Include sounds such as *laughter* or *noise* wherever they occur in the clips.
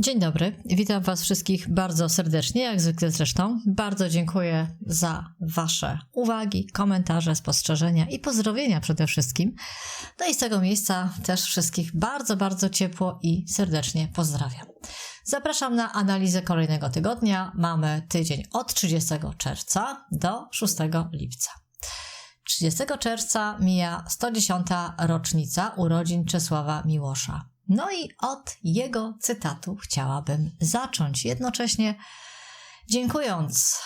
Dzień dobry, witam Was wszystkich bardzo serdecznie, jak zwykle zresztą. Bardzo dziękuję za Wasze uwagi, komentarze, spostrzeżenia i pozdrowienia przede wszystkim. No i z tego miejsca też wszystkich bardzo, bardzo ciepło i serdecznie pozdrawiam. Zapraszam na analizę kolejnego tygodnia. Mamy tydzień od 30 czerwca do 6 lipca. 30 czerwca mija 110. rocznica urodzin Czesława Miłosza. No i od jego cytatu chciałabym zacząć, jednocześnie dziękując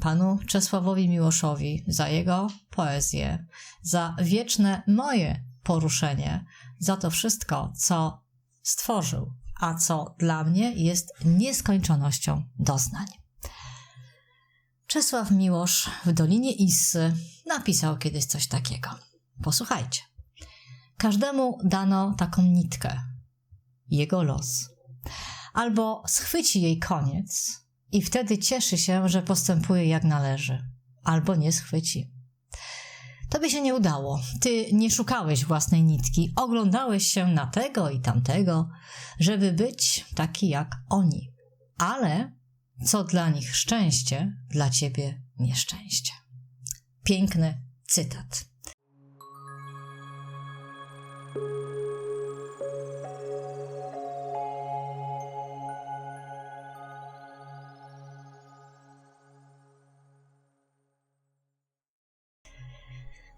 panu Czesławowi Miłoszowi za jego poezję, za wieczne moje poruszenie, za to wszystko, co stworzył, a co dla mnie jest nieskończonością doznań. Czesław Miłosz w Dolinie Issy napisał kiedyś coś takiego. Posłuchajcie. Każdemu dano taką nitkę, jego los. Albo schwyci jej koniec i wtedy cieszy się, że postępuje jak należy, albo nie schwyci. Tobie się nie udało. Ty nie szukałeś własnej nitki, oglądałeś się na tego i tamtego, żeby być taki jak oni. Ale co dla nich szczęście, dla ciebie nieszczęście. Piękny cytat.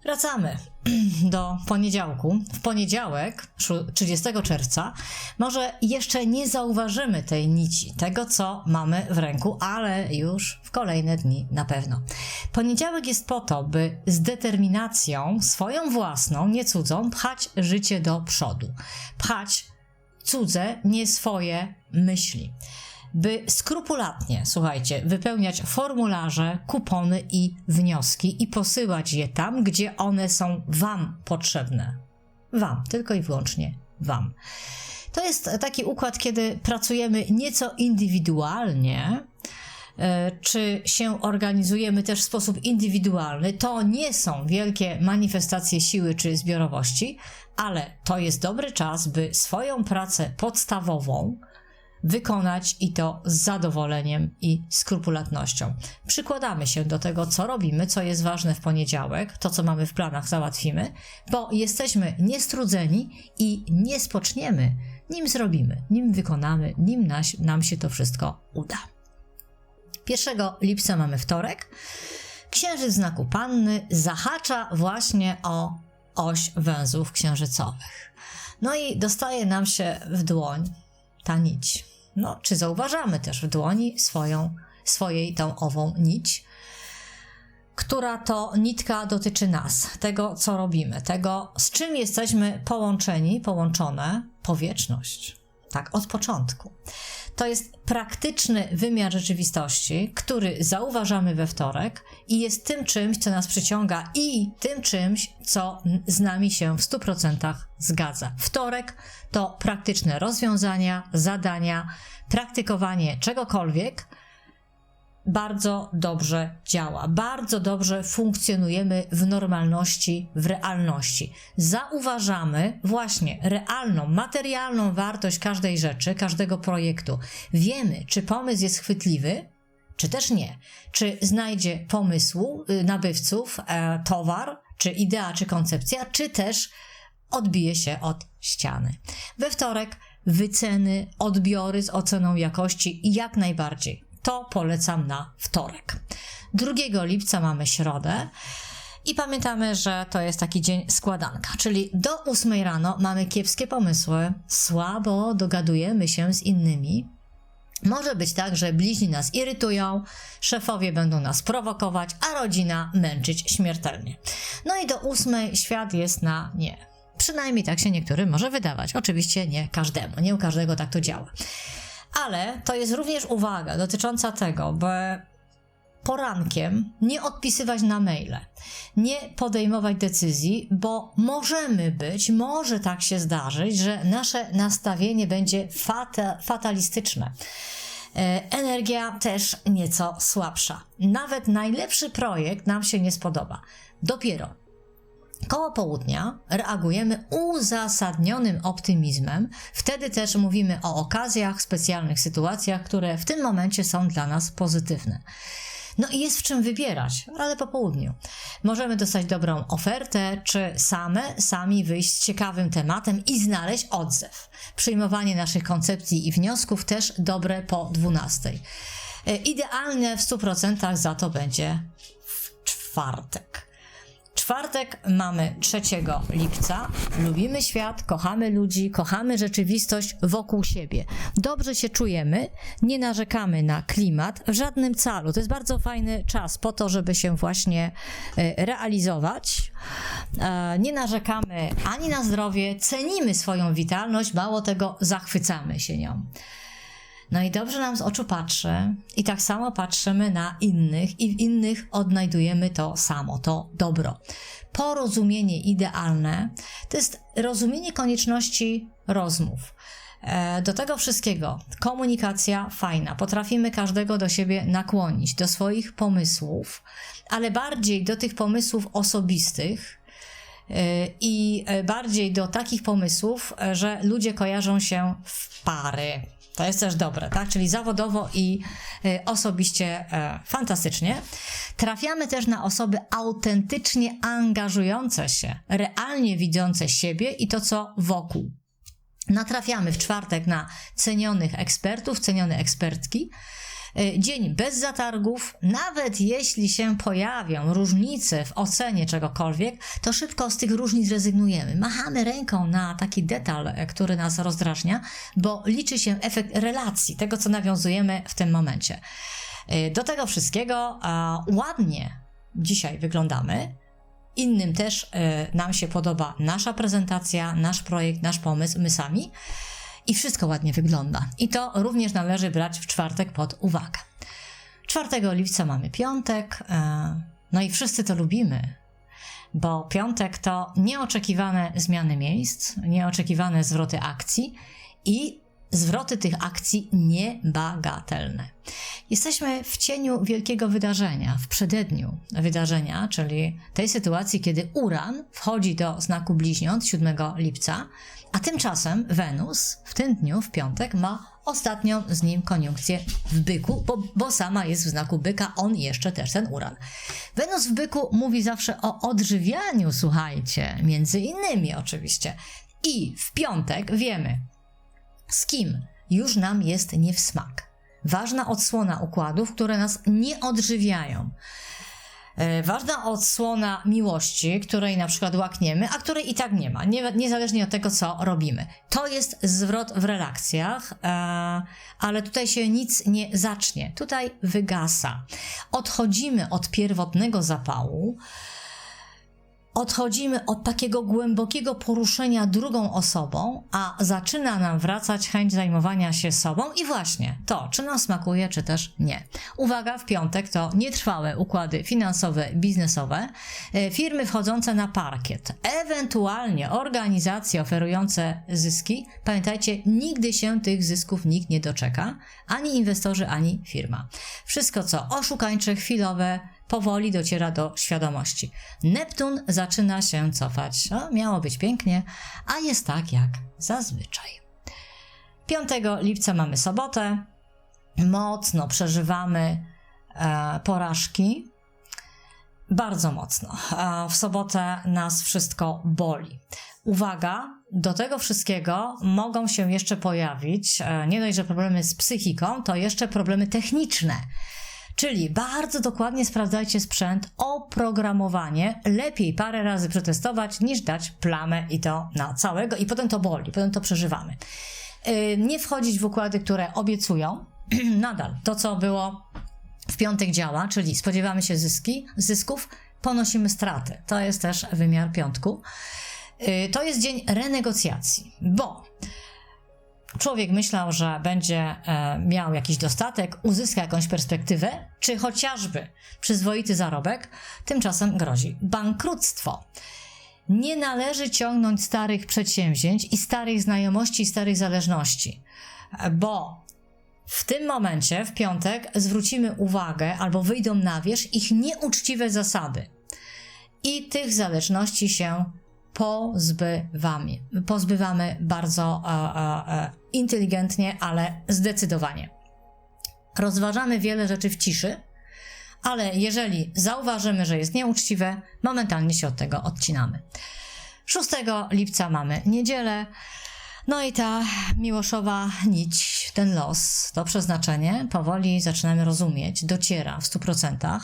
Wracamy *clears throat* do poniedziałku. W poniedziałek, 30 czerwca, może jeszcze nie zauważymy tej nici, tego co mamy w ręku, ale już w kolejne dni na pewno. Poniedziałek jest po to, by z determinacją swoją własną, nie cudzą, pchać życie do przodu. Pchać cudze, nie swoje myśli by skrupulatnie, słuchajcie, wypełniać formularze, kupony i wnioski i posyłać je tam, gdzie one są Wam potrzebne. Wam, tylko i wyłącznie Wam. To jest taki układ, kiedy pracujemy nieco indywidualnie, e, czy się organizujemy też w sposób indywidualny, to nie są wielkie manifestacje siły czy zbiorowości, ale to jest dobry czas, by swoją pracę podstawową, wykonać i to z zadowoleniem i skrupulatnością. Przykładamy się do tego, co robimy, co jest ważne w poniedziałek, to co mamy w planach załatwimy, bo jesteśmy niestrudzeni i nie spoczniemy, nim zrobimy, nim wykonamy, nim nas, nam się to wszystko uda. 1 lipca mamy wtorek. Księżyc znaku Panny zahacza właśnie o oś węzłów księżycowych. No i dostaje nam się w dłoń ta nić. No, czy zauważamy też w dłoni swoją, swojej tą ową nić, która to nitka dotyczy nas, tego co robimy, tego z czym jesteśmy połączeni, połączone, powietrzność. Tak, od początku. To jest praktyczny wymiar rzeczywistości, który zauważamy we wtorek i jest tym czymś, co nas przyciąga i tym czymś, co z nami się w 100% zgadza. Wtorek to praktyczne rozwiązania, zadania, praktykowanie czegokolwiek bardzo dobrze działa, bardzo dobrze funkcjonujemy w normalności, w realności. Zauważamy właśnie realną, materialną wartość każdej rzeczy, każdego projektu. Wiemy, czy pomysł jest chwytliwy, czy też nie. Czy znajdzie pomysłu y, nabywców e, towar, czy idea, czy koncepcja, czy też odbije się od ściany. We wtorek wyceny, odbiory z oceną jakości jak najbardziej. To polecam na wtorek. 2 lipca mamy środę. I pamiętamy, że to jest taki dzień składanka, czyli do 8 rano mamy kiepskie pomysły, słabo dogadujemy się z innymi. Może być tak, że bliźni nas irytują, szefowie będą nas prowokować, a rodzina męczyć śmiertelnie. No i do 8 świat jest na nie. Przynajmniej tak się niektórym może wydawać. Oczywiście nie każdemu, nie u każdego tak to działa. Ale to jest również uwaga dotycząca tego, by porankiem nie odpisywać na maile, nie podejmować decyzji, bo możemy być, może tak się zdarzyć, że nasze nastawienie będzie fata, fatalistyczne. E, energia też nieco słabsza. Nawet najlepszy projekt nam się nie spodoba. Dopiero Koło południa reagujemy uzasadnionym optymizmem. Wtedy też mówimy o okazjach, specjalnych sytuacjach, które w tym momencie są dla nas pozytywne. No i jest w czym wybierać, ale po południu. Możemy dostać dobrą ofertę, czy same, sami wyjść z ciekawym tematem i znaleźć odzew. Przyjmowanie naszych koncepcji i wniosków też dobre po 12. E, Idealne w 100% za to będzie w czwartek. Czwartek mamy 3 lipca. Lubimy świat, kochamy ludzi, kochamy rzeczywistość wokół siebie. Dobrze się czujemy, nie narzekamy na klimat w żadnym calu. To jest bardzo fajny czas po to, żeby się właśnie e, realizować. E, Nie narzekamy ani na zdrowie, cenimy swoją witalność, mało tego, zachwycamy się nią. No i dobrze nam z oczu patrzy, i tak samo patrzymy na innych, i w innych odnajdujemy to samo, to dobro. Porozumienie idealne to jest rozumienie konieczności rozmów. E, Do tego wszystkiego komunikacja fajna. Potrafimy każdego do siebie nakłonić, do swoich pomysłów, ale bardziej do tych pomysłów osobistych, e, i e, bardziej do takich pomysłów, że ludzie kojarzą się w pary. To jest też dobre, tak? Czyli zawodowo i e, osobiście e, fantastycznie. Trafiamy też na osoby autentycznie angażujące się, realnie widzące siebie i to, co wokół. Natrafiamy w czwartek na cenionych ekspertów, cenione ekspertki. E, Dzień bez zatargów, nawet jeśli się pojawią różnice w ocenie czegokolwiek, to szybko z tych różnic rezygnujemy. Machamy ręką na taki detal, e, który nas rozdrażnia, bo liczy się efekt relacji, tego co nawiązujemy w tym momencie. E, Do tego wszystkiego ładnie dzisiaj wyglądamy. Innym też e, nam się podoba nasza prezentacja, nasz projekt, nasz pomysł, my sami. I wszystko ładnie wygląda. I to również należy brać w czwartek pod uwagę. 4 lipca mamy piątek, e, no i wszyscy to lubimy, bo piątek to nieoczekiwane zmiany miejsc, nieoczekiwane zwroty akcji i zwroty tych akcji niebagatelne. Jesteśmy w cieniu wielkiego wydarzenia, w przededniu wydarzenia, czyli tej sytuacji, kiedy Uran wchodzi do znaku bliźniąt 7 lipca, a tymczasem Wenus w tym dniu, w piątek, ma ostatnią z nim koniunkcję w byku, bo, bo sama jest w znaku byka, on jeszcze też ten Uran. Wenus w byku mówi zawsze o odżywianiu, słuchajcie, między innymi oczywiście. I w piątek wiemy, z kim już nam jest nie w smak. Ważna odsłona układów, które nas nie odżywiają. E, Ważna odsłona miłości, której na przykład łakniemy, a której i tak nie ma, nie, niezależnie od tego, co robimy. To jest zwrot w relacjach, e, ale tutaj się nic nie zacznie. Tutaj wygasa. Odchodzimy od pierwotnego zapału, odchodzimy od takiego głębokiego poruszenia drugą osobą, a zaczyna nam wracać chęć zajmowania się sobą i właśnie to, czy nam smakuje, czy też nie. Uwaga, w piątek to nietrwałe układy finansowe, biznesowe, e, firmy wchodzące na parkiet, ewentualnie organizacje oferujące zyski. Pamiętajcie, nigdy się tych zysków nikt nie doczeka, ani inwestorzy, ani firma. Wszystko, co oszukańcze, chwilowe, powoli dociera do świadomości. Neptun zaczyna się cofać. O, miało być pięknie, a jest tak jak zazwyczaj. 5 lipca mamy sobotę. Mocno przeżywamy e, porażki. Bardzo mocno. E, w sobotę nas wszystko boli. Uwaga, do tego wszystkiego mogą się jeszcze pojawić e, nie dość, że problemy z psychiką, to jeszcze problemy techniczne. Czyli bardzo dokładnie sprawdzajcie sprzęt, oprogramowanie. Lepiej parę razy przetestować, niż dać plamę i to na całego, i potem to boli, potem to przeżywamy. Yy, Nie wchodzić w układy, które obiecują. *clears throat* Nadal to, co było w piątek działa, czyli spodziewamy się zyski, zysków, ponosimy straty. To jest też wymiar piątku. Yy, To jest dzień renegocjacji, bo człowiek myślał, że będzie e, miał jakiś dostatek, uzyska jakąś perspektywę, czy chociażby przyzwoity zarobek, tymczasem grozi bankructwo. Nie należy ciągnąć starych przedsięwzięć i starych znajomości i starych zależności, bo w tym momencie, w piątek, zwrócimy uwagę albo wyjdą na wierzch ich nieuczciwe zasady. i tych zależności się pozbywamy. Pozbywamy bardzo e, e, e, inteligentnie, ale zdecydowanie. Rozważamy wiele rzeczy w ciszy, ale jeżeli zauważymy, że jest nieuczciwe, momentalnie się od tego odcinamy. 6 lipca mamy niedzielę. No i ta miłoszowa nić, ten los, to przeznaczenie powoli zaczynamy rozumieć, dociera w 100%.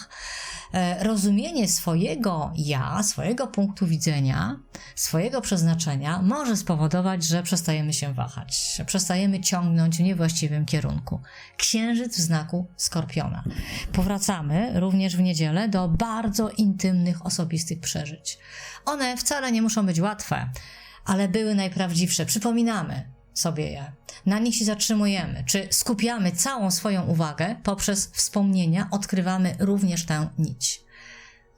E, Rozumienie swojego ja, swojego punktu widzenia, swojego przeznaczenia może spowodować, że przestajemy się wahać, że przestajemy ciągnąć w niewłaściwym kierunku. Księżyc w znaku skorpiona. Powracamy również w niedzielę do bardzo intymnych, osobistych przeżyć. One wcale nie muszą być łatwe ale były najprawdziwsze. Przypominamy sobie je, na nich się zatrzymujemy, czy skupiamy całą swoją uwagę poprzez wspomnienia, odkrywamy również tę nić.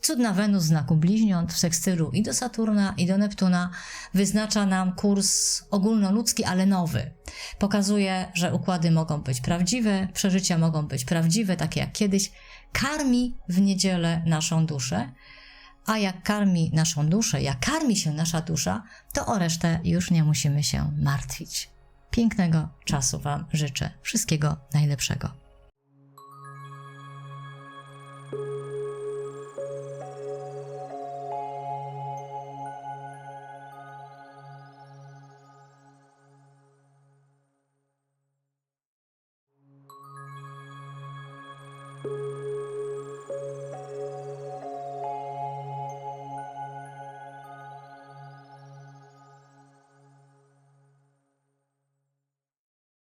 Cudna Wenus znaku bliźniąt w sekstylu i do Saturna, i do Neptuna wyznacza nam kurs ogólnoludzki, ale nowy. Pokazuje, że układy mogą być prawdziwe, przeżycia mogą być prawdziwe, takie jak kiedyś. Karmi w niedzielę naszą duszę, a jak karmi naszą duszę, jak karmi się nasza dusza, to o resztę już nie musimy się martwić. Pięknego czasu Wam życzę. Wszystkiego najlepszego.